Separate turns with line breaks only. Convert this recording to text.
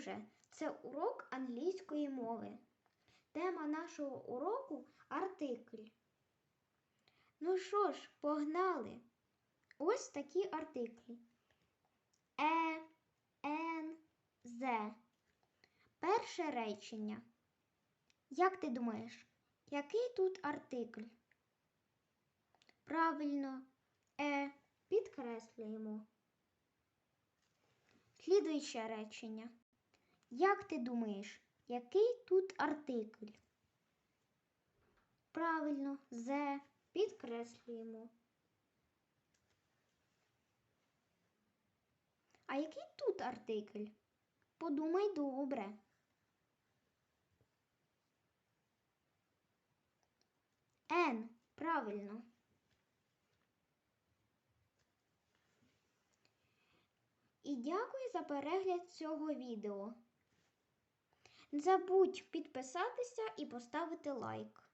друже! Це урок англійської мови. Тема нашого уроку артикль. Ну що ж, погнали. Ось такі артиклі. Е, ен, зе. Перше речення. Як ти думаєш, який тут артикль? Правильно, е, підкреслюємо. Слідуюче речення. Як ти думаєш, який тут артикль? Правильно, зе, підкреслюємо. А який тут артикль? Подумай добре. Н, правильно. І дякую за перегляд цього відео. Не забудь підписатися і поставити лайк.